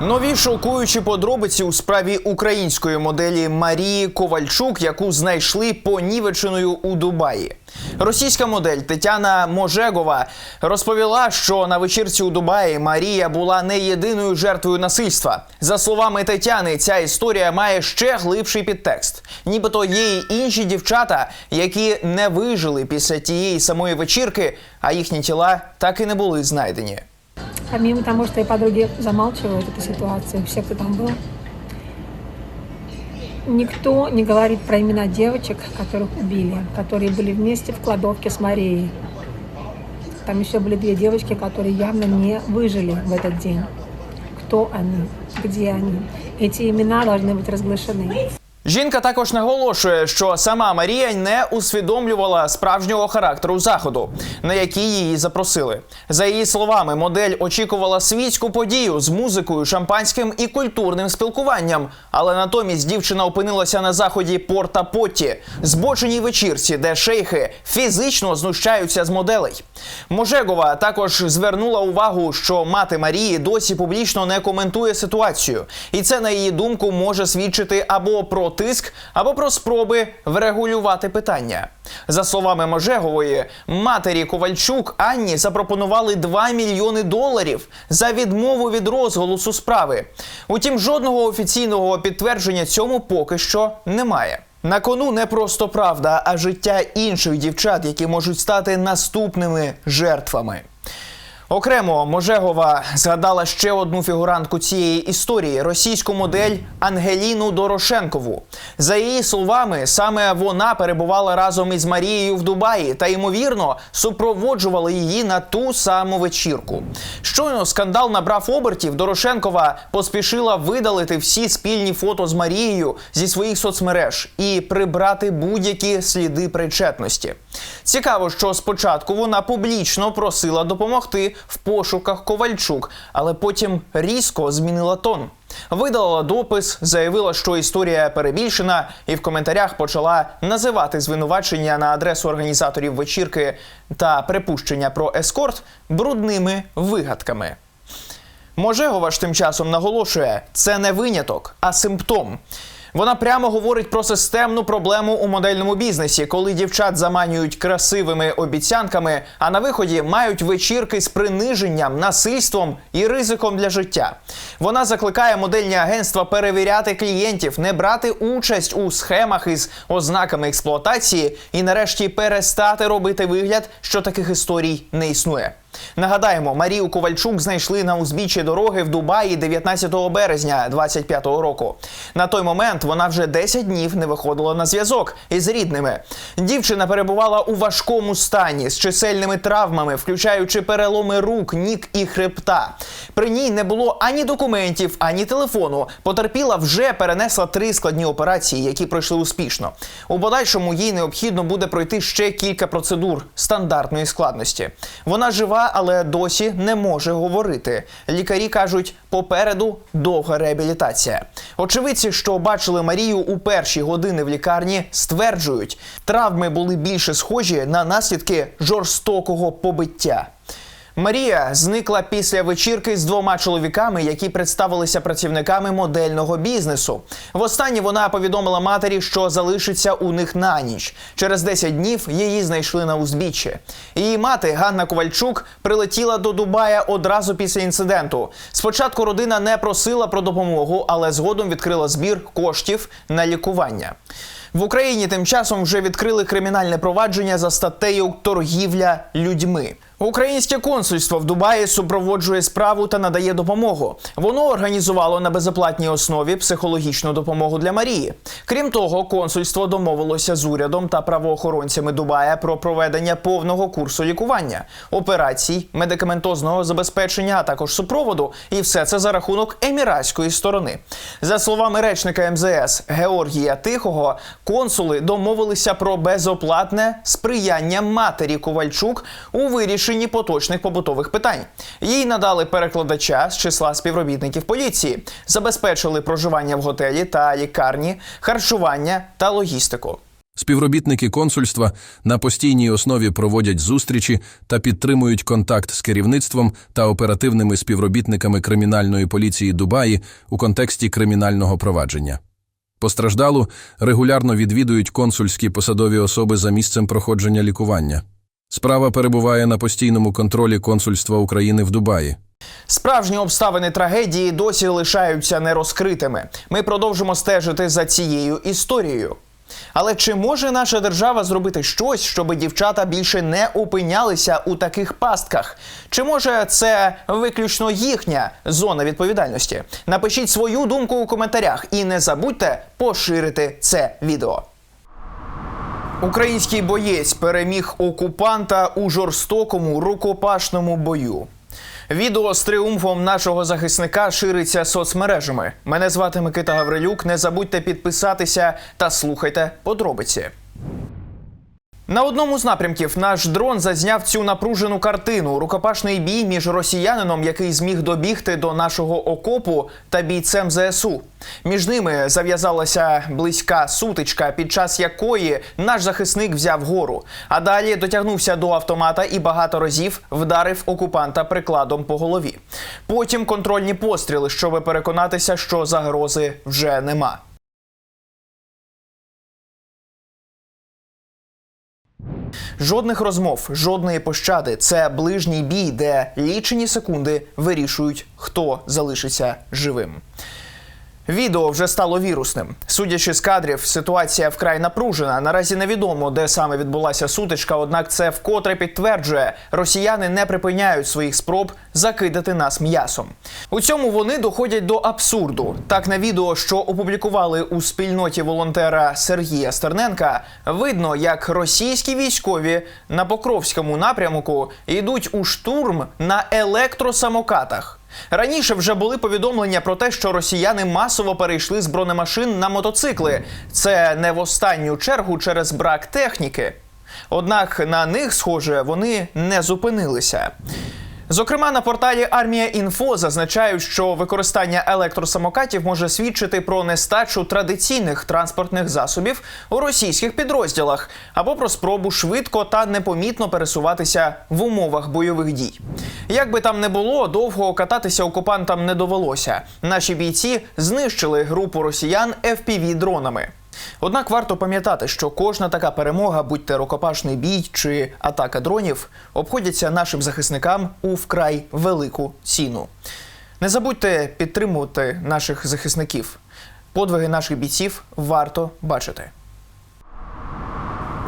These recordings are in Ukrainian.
Нові шокуючі подробиці у справі української моделі Марії Ковальчук, яку знайшли понівеченою у Дубаї. Російська модель Тетяна Можегова розповіла, що на вечірці у Дубаї Марія була не єдиною жертвою насильства. За словами Тетяни, ця історія має ще глибший підтекст. Нібито є й інші дівчата, які не вижили після тієї самої вечірки, а їхні тіла так і не були знайдені. Помимо того, что и подруги замалчивают эту ситуацию, все, кто там был, никто не говорит про имена девочек, которых убили, которые были вместе в кладовке с Марией. Там еще были две девочки, которые явно не выжили в этот день. Кто они? Где они? Эти имена должны быть разглашены. Жінка також наголошує, що сама Марія не усвідомлювала справжнього характеру заходу, на який її запросили. За її словами, модель очікувала світську подію з музикою, шампанським і культурним спілкуванням. Але натомість дівчина опинилася на заході Порта Потті, збоченій вечірці, де шейхи фізично знущаються з моделей. Можегова також звернула увагу, що мати Марії досі публічно не коментує ситуацію, і це на її думку може свідчити або про тиск, або про спроби врегулювати питання. За словами Можегової, матері Ковальчук Анні запропонували 2 мільйони доларів за відмову від розголосу справи. Утім, жодного офіційного підтвердження цьому поки що немає. На кону не просто правда, а життя інших дівчат, які можуть стати наступними жертвами. Окремо Можегова згадала ще одну фігурантку цієї історії російську модель Ангеліну Дорошенкову. За її словами, саме вона перебувала разом із Марією в Дубаї та ймовірно супроводжувала її на ту саму вечірку. Щойно скандал набрав обертів. Дорошенкова поспішила видалити всі спільні фото з Марією зі своїх соцмереж і прибрати будь-які сліди причетності. Цікаво, що спочатку вона публічно просила допомогти в пошуках Ковальчук, але потім різко змінила тон. Видалила допис, заявила, що історія перебільшена, і в коментарях почала називати звинувачення на адресу організаторів вечірки та припущення про ескорт брудними вигадками. Можегова ж тим часом наголошує, це не виняток, а симптом. Вона прямо говорить про системну проблему у модельному бізнесі, коли дівчат заманюють красивими обіцянками, а на виході мають вечірки з приниженням, насильством і ризиком для життя. Вона закликає модельні агентства перевіряти клієнтів, не брати участь у схемах із ознаками експлуатації і, нарешті, перестати робити вигляд, що таких історій не існує. Нагадаємо, Марію Ковальчук знайшли на узбіччі дороги в Дубаї 19 березня 25-го року. На той момент вона вже 10 днів не виходила на зв'язок із рідними. Дівчина перебувала у важкому стані з чисельними травмами, включаючи переломи рук, ніг і хребта. При ній не було ані документів, ані телефону. Потерпіла вже перенесла три складні операції, які пройшли успішно. У подальшому їй необхідно буде пройти ще кілька процедур стандартної складності. Вона жива, але досі не може говорити. Лікарі кажуть, попереду довга реабілітація. Очевидці, що бачили Марію у перші години в лікарні, стверджують, травми були більше схожі на наслідки жорстокого побиття. Марія зникла після вечірки з двома чоловіками, які представилися працівниками модельного бізнесу. Востаннє вона повідомила матері, що залишиться у них на ніч. Через 10 днів її знайшли на узбіччі. Її мати Ганна Ковальчук прилетіла до Дубая одразу після інциденту. Спочатку родина не просила про допомогу, але згодом відкрила збір коштів на лікування. В Україні тим часом вже відкрили кримінальне провадження за статтею торгівля людьми. Українське консульство в Дубаї супроводжує справу та надає допомогу. Воно організувало на безоплатній основі психологічну допомогу для Марії. Крім того, консульство домовилося з урядом та правоохоронцями Дубая про проведення повного курсу лікування, операцій, медикаментозного забезпечення, а також супроводу. І все це за рахунок еміратської сторони. За словами речника МЗС Георгія Тихого, консули домовилися про безоплатне сприяння матері Ковальчук у вирішенні поточних побутових питань. Їй надали перекладача з числа співробітників поліції, забезпечили проживання в готелі та лікарні, харчування та логістику. Співробітники консульства на постійній основі проводять зустрічі та підтримують контакт з керівництвом та оперативними співробітниками кримінальної поліції Дубаї у контексті кримінального провадження. Постраждалу регулярно відвідують консульські посадові особи за місцем проходження лікування. Справа перебуває на постійному контролі консульства України в Дубаї. Справжні обставини трагедії досі лишаються нерозкритими. Ми продовжимо стежити за цією історією. Але чи може наша держава зробити щось, щоб дівчата більше не опинялися у таких пастках? Чи може це виключно їхня зона відповідальності? Напишіть свою думку у коментарях і не забудьте поширити це відео. Український боєць переміг окупанта у жорстокому рукопашному бою. Відео з тріумфом нашого захисника шириться соцмережами. Мене звати Микита Гаврилюк. Не забудьте підписатися та слухайте подробиці. На одному з напрямків наш дрон зазняв цю напружену картину: рукопашний бій між росіянином, який зміг добігти до нашого окопу, та бійцем ЗСУ. Між ними зав'язалася близька сутичка, під час якої наш захисник взяв гору. А далі дотягнувся до автомата і багато разів вдарив окупанта прикладом по голові. Потім контрольні постріли, щоб переконатися, що загрози вже нема. Жодних розмов, жодної пощади. Це ближній бій, де лічені секунди вирішують, хто залишиться живим. Відео вже стало вірусним. Судячи з кадрів, ситуація вкрай напружена. Наразі невідомо, де саме відбулася сутичка, однак це вкотре підтверджує, росіяни не припиняють своїх спроб закидати нас м'ясом. У цьому вони доходять до абсурду. Так на відео, що опублікували у спільноті волонтера Сергія Стерненка, видно, як російські військові на Покровському напрямку йдуть у штурм на електросамокатах. Раніше вже були повідомлення про те, що росіяни масово перейшли з бронемашин на мотоцикли. Це не в останню чергу через брак техніки. Однак на них, схоже, вони не зупинилися. Зокрема, на порталі Армія Інфо зазначають, що використання електросамокатів може свідчити про нестачу традиційних транспортних засобів у російських підрозділах або про спробу швидко та непомітно пересуватися в умовах бойових дій. Як би там не було, довго кататися окупантам не довелося. Наші бійці знищили групу росіян fpv дронами. Однак варто пам'ятати, що кожна така перемога, будь то рукопашний бій чи атака дронів, обходяться нашим захисникам у вкрай велику ціну. Не забудьте підтримувати наших захисників. Подвиги наших бійців варто бачити.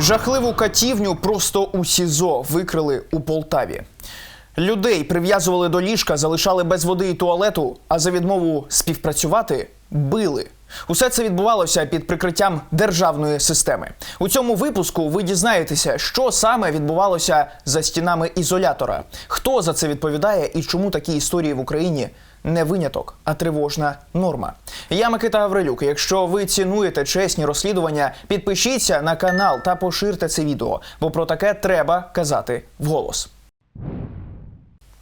Жахливу катівню просто у СІЗО викрили у Полтаві. Людей прив'язували до ліжка, залишали без води і туалету, а за відмову співпрацювати били. Усе це відбувалося під прикриттям державної системи. У цьому випуску ви дізнаєтеся, що саме відбувалося за стінами ізолятора, хто за це відповідає і чому такі історії в Україні не виняток, а тривожна норма. Я Микита Гаврилюк. Якщо ви цінуєте чесні розслідування, підпишіться на канал та поширте це відео, бо про таке треба казати вголос.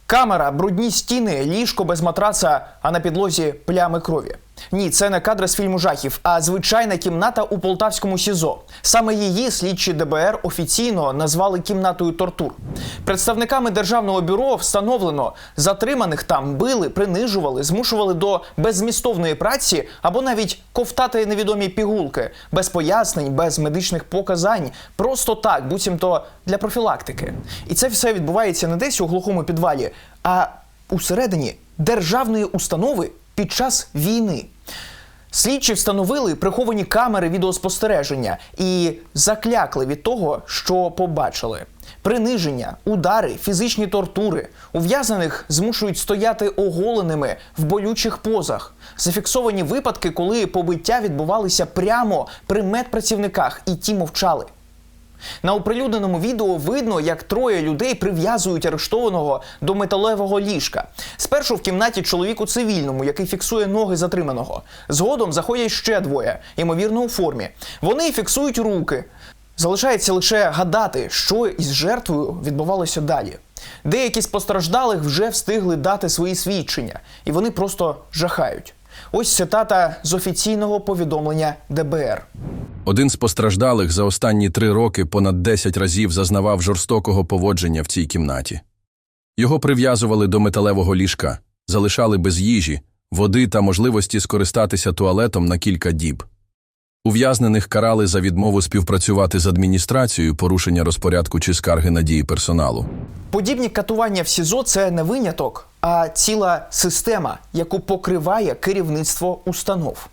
Камера, брудні стіни, ліжко без матраца, а на підлозі плями крові. Ні, це не кадри з фільму жахів, а звичайна кімната у полтавському СІЗО. Саме її слідчі ДБР офіційно назвали кімнатою тортур. Представниками державного бюро встановлено, затриманих там били, принижували, змушували до беззмістовної праці або навіть ковтати невідомі пігулки, без пояснень, без медичних показань, просто так, буцімто для профілактики. І це все відбувається не десь у глухому підвалі, а усередині державної установи під час війни. Слідчі встановили приховані камери відеоспостереження і заклякли від того, що побачили. Приниження, удари, фізичні тортури. Ув'язнених змушують стояти оголеними в болючих позах. Зафіксовані випадки, коли побиття відбувалися прямо при медпрацівниках, і ті мовчали. На оприлюдненому відео видно, як троє людей прив'язують арештованого до металевого ліжка. Спершу в кімнаті чоловік у цивільному, який фіксує ноги затриманого. Згодом заходять ще двоє, ймовірно, у формі. Вони фіксують руки. Залишається лише гадати, що із жертвою відбувалося далі. Деякі з постраждалих вже встигли дати свої свідчення, і вони просто жахають. Ось цитата з офіційного повідомлення ДБР. Один з постраждалих за останні три роки понад 10 разів зазнавав жорстокого поводження в цій кімнаті. Його прив'язували до металевого ліжка, залишали без їжі, води та можливості скористатися туалетом на кілька діб. Ув'язнених карали за відмову співпрацювати з адміністрацією, порушення розпорядку чи скарги на дії персоналу. Подібні катування в СІЗО це не виняток, а ціла система, яку покриває керівництво установ.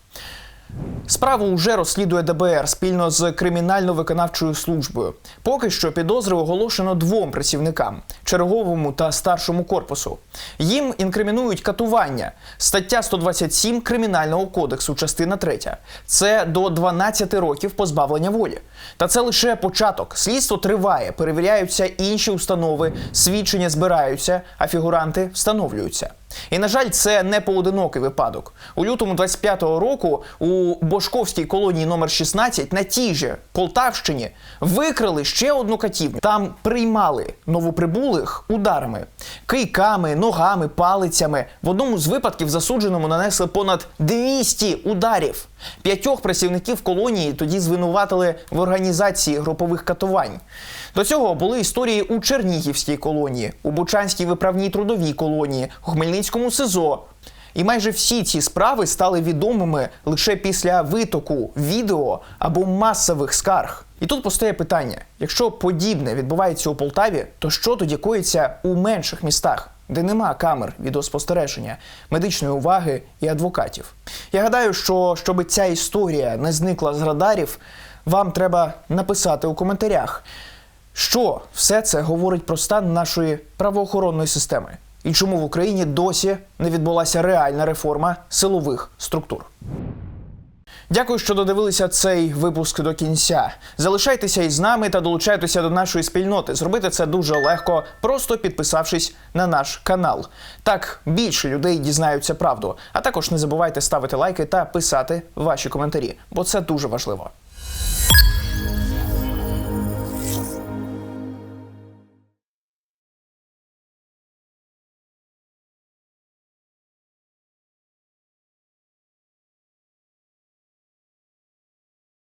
Справу вже розслідує ДБР спільно з кримінально-виконавчою службою. Поки що підозри оголошено двом працівникам черговому та старшому корпусу. Їм інкримінують катування. Стаття 127 Кримінального кодексу, частина 3. Це до 12 років позбавлення волі. Та це лише початок. Слідство триває, перевіряються інші установи, свідчення збираються, а фігуранти встановлюються. І на жаль, це не поодинокий випадок. У лютому 25-го року у Бошковській колонії номер 16 на тій же Полтавщині викрили ще одну катівню. Там приймали новоприбулих ударами, кийками, ногами, палицями. В одному з випадків засудженому нанесли понад 200 ударів. П'ятьох працівників колонії тоді звинуватили в організації групових катувань. До цього були історії у Чернігівській колонії, у Бучанській виправній трудовій колонії, у Хмельницькому СИЗО. І майже всі ці справи стали відомими лише після витоку відео або масових скарг. І тут постає питання: якщо подібне відбувається у Полтаві, то що тоді коїться у менших містах, де нема камер відеоспостереження, медичної уваги і адвокатів? Я гадаю, що щоб ця історія не зникла з радарів, вам треба написати у коментарях. Що все це говорить про стан нашої правоохоронної системи? І чому в Україні досі не відбулася реальна реформа силових структур? Дякую, що додивилися цей випуск до кінця. Залишайтеся із нами та долучайтеся до нашої спільноти. Зробити це дуже легко, просто підписавшись на наш канал. Так більше людей дізнаються правду. А також не забувайте ставити лайки та писати ваші коментарі, бо це дуже важливо.